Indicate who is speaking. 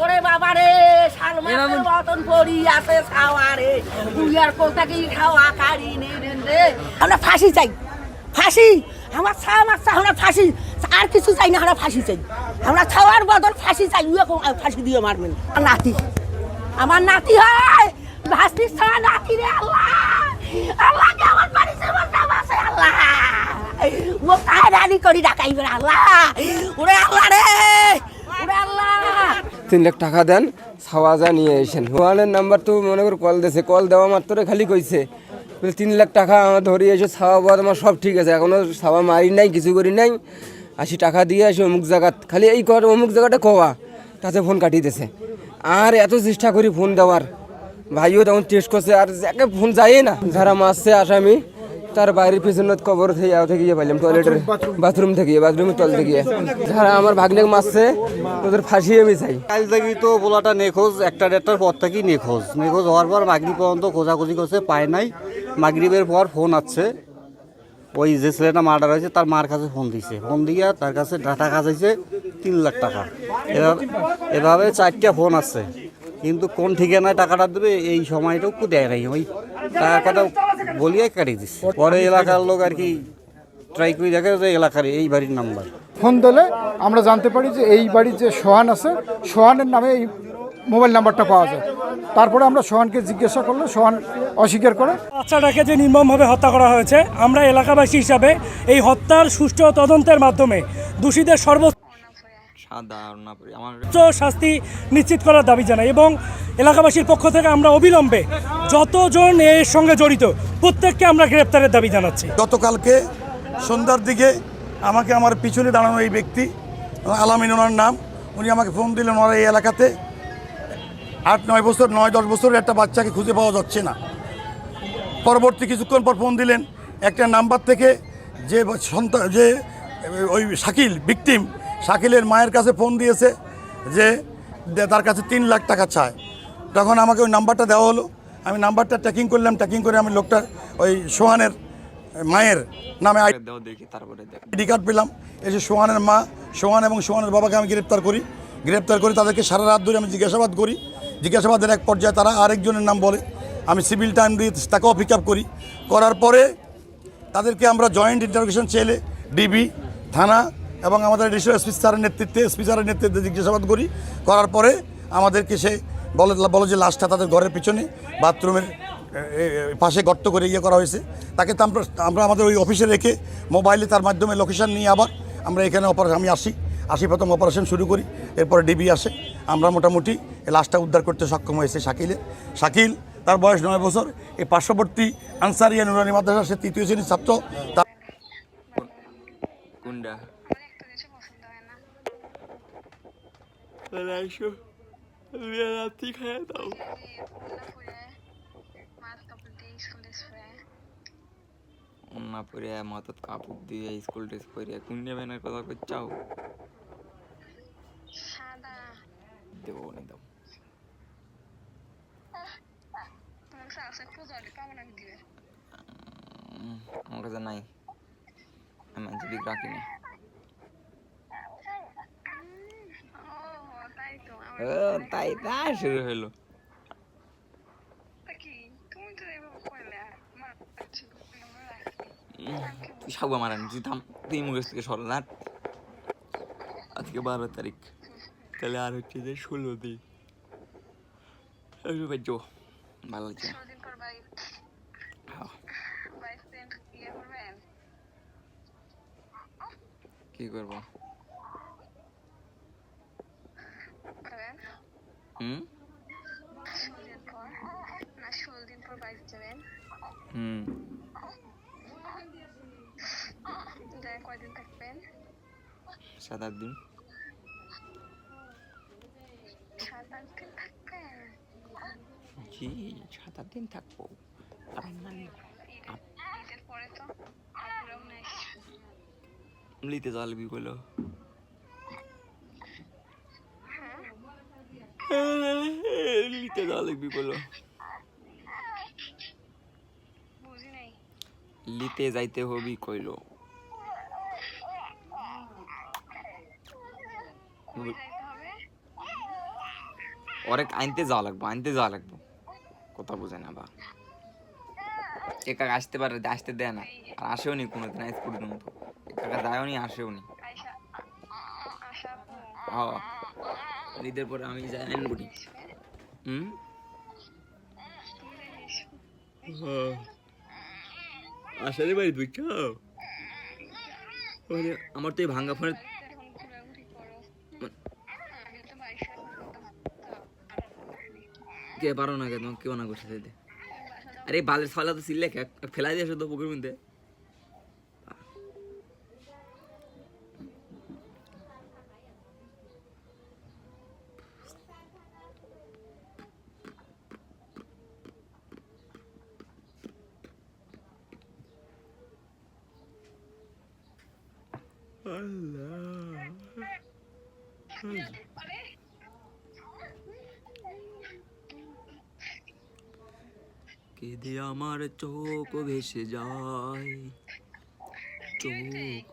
Speaker 1: ওরে বাবা রে সালমানের মতন পড়ি আছে তুই আর কোথা কি খাওয়া কারি নেই রে আমরা ফাঁসি চাই ফাঁসি। আমার মাছ আমরা ফাঁসি। আর কিছু চাই না আমরা ফাঁসি চাই। আমরা ছাওয়ার বদল ফাঁসি চাই কো- ফাঁসি দিয়ে মারবেন। নাতি। আমার নাতি হয়। ভাস্তি ছাড়া নাতি রে আল্লাহ। আল্লাহ আমার বাড়িতে আমার নাম আছে আল্লাহ। ও কায়রানি করি ডাকাইবে আল্লাহ। ওরে আল্লাহ রে। আল্লাহ
Speaker 2: তিন লাখ টাকা দেন ছাওয়াজা নিয়ে এসেন ওয়ানের নাম্বার তো মনে করে কল দিয়েছে কল দেওয়া মাত্র খালি কইছে। তিন লাখ টাকা আমার ধরে এসে ছাওয়া বাদ আমার সব ঠিক আছে এখনও ছাওয়া মারি নাই, কিছু করি নাই। আশি টাকা দিয়ে আসি অমুক জায়গাত, খালি এই কর, অমুক জায়গাটা কোয়া তাতে ফোন কাটিয়ে দিয়েছে আর এত চেষ্টা করি ফোন দেওয়ার। ভাইও তখন টেস্ট করছে, আর যাকে ফোন যায় না। যারা মারছে আসামি তার বাইরের পিছনে কবর থেকে থেকে গিয়ে পাইলাম টয়লেটের বাথরুম থেকে বাথরুমের তল থেকে যারা আমার ভাগ্নে মারছে ওদের ফাঁসিয়ে আমি চাই।
Speaker 3: কাল থেকে তো পোলাটা নেখোঁজ একটা দেড়টার পর থেকেই নেখোঁজ। নেখোজ হওয়ার পর মাগরিব পর্যন্ত খোঁজাখুঁজি করছে পায় নাই। মাগরিবের পর ফোন আসছে ওই যে ছেলেটা মার্ডার হয়েছে তার মার কাছে ফোন দিছে। ফোন দিয়ে তার কাছে টাকা চাইছে তিন লাখ টাকা। এভাবে এভাবে চারটা ফোন আসছে কিন্তু কোন ঠিকানায় টাকাটা দেবে এই সময়টুকু দেয় নাই। ওই টাকাটা বলিয়ে কাটিয়ে দিচ্ছে। পরে এলাকার লোক আর কি ট্রাই করে দেখে যে এলাকার এই বাড়ির নাম্বার
Speaker 4: ফোন দিলে আমরা জানতে পারি যে এই বাড়ির যে সোহান আছে সোহানের নামে এই মোবাইল নাম্বারটা পাওয়া যায়। তারপরে আমরা সোহানকে জিজ্ঞাসা করলে সোহান অস্বীকার করে।
Speaker 5: বাচ্চাটাকে যে নির্মমভাবে হত্যা করা হয়েছে আমরা এলাকাবাসী হিসাবে এই হত্যার সুষ্ঠু তদন্তের মাধ্যমে দোষীদের সর্বোচ্চ শাস্তি নিশ্চিত করার দাবি জানাই এবং এলাকাবাসীর পক্ষ থেকে আমরা অবিলম্বে যতজন এর সঙ্গে জড়িত প্রত্যেককে আমরা গ্রেপ্তারের দাবি জানাচ্ছি।
Speaker 6: গতকালকে সন্ধ্যার দিকে আমাকে আমার পিছনে দাঁড়ানো এই ব্যক্তি আলামিন ওনার নাম উনি আমাকে ফোন দিলেন ওনার এই এলাকাতে। আট নয় বছর নয় দশ বছরের একটা বাচ্চাকে খুঁজে পাওয়া যাচ্ছে না। পরবর্তী কিছুক্ষণ পর ফোন দিলেন একটা নাম্বার থেকে যে সন্তান যে ওই শাকিল ভিকটিম শাকিলের মায়ের কাছে ফোন দিয়েছে যে তার কাছে তিন লাখ টাকা চায়। তখন আমাকে ওই নাম্বারটা দেওয়া হলো। আমি নাম্বারটা ট্যাকিং করলাম ট্যাকিং করে আমি লোকটা ওই সোহানের মায়ের নামে আইডি কার্ড পেলাম। এই যে সোহানের মা সোহান এবং সোহানের বাবাকে আমি গ্রেপ্তার করি। গ্রেপ্তার করে তাদেরকে সারা রাত ধরে আমি জিজ্ঞাসাবাদ করি। জিজ্ঞাসাবাদের এক পর্যায়ে তারা আরেকজনের নাম বলে। আমি সিভিল টাইম দিয়ে তাকেও পিক আপ করি। করার পরে তাদেরকে আমরা জয়েন্ট ইন্টারোগেশন চেলে ডিবি থানা এবং আমাদের এডিশনাল এসপি স্যারের নেতৃত্বে এসপি স্যারের নেতৃত্বে জিজ্ঞাসাবাদ করি, করার পরে আমাদেরকে সে বলে বলো যে লাশটা তাদের ঘরের পিছনে বাথরুমের পাশে গর্ত করে ইয়ে করা হয়েছে। তাকে তো আমরা আমরা আমাদের ওই অফিসে রেখে মোবাইলে তার মাধ্যমে লোকেশান নিয়ে আবার আমরা এখানে অপারেশন আমি আসি। আসি, প্রথম অপারেশন শুরু করি, এরপরে ডিবি আসে। আমরা মোটামুটি এই লাশটা উদ্ধার করতে সক্ষম হয়েছে শাকিলে। শাকিল, তার বয়স নয় বছর। এই পার্শ্ববর্তী আনসারিয়া নুরানি মাদ্রাসা সে তৃতীয় শ্রেণির ছাত্র। তার
Speaker 2: না পরে মাথাত কাপড় দিয়ে স্কুল ড্রেস পরে কোন নেবেনের কথা করছাও দেবো না দাও আমার কাছে নাই আমি যদি রাখি না ও, তাই তাই শুরু হলো। তুই সাবু আমার আনি তুই মুখের থেকে সরল না আজকে বারো তারিখ। তাহলে আর হচ্ছে যে ষোলো দিন। জো ভালো লাগছে। কি করব? হুম? হুম।
Speaker 7: কয়দিন থাকবেন
Speaker 2: সাত আট দিন জি সাত আট দিন থাকব আর মানে
Speaker 7: ঈদের পরে তো আপুরাও নাই
Speaker 2: লিতে যাওয়া লাগবি কইলো লিতে যাইতে হবি কইলো।
Speaker 8: ওরে আনতে যাওয়া লাগবো আনতে যাওয়া লাগবো। কথা বোঝে না বা। একা আসতে পারে আসতে দেয় না। আর আসেও নি কোনোদিন স্কুটির মতো। একা যায়ও নি আসেও নি। ও ঈদের পরে আমি যাই আনব। নি হুম আসলে বাড়ি বুঝছ ওরে, আমার তো এই ভাঙ্গা
Speaker 7: তো
Speaker 8: কে পারো না কেন কেউ না করছে আরে বালের ছালা তো সিললে ফেলাই দিয়ে তো পুকুর মধ্যে। কেঁদে আমার চোখ ভেসে যায় চোখ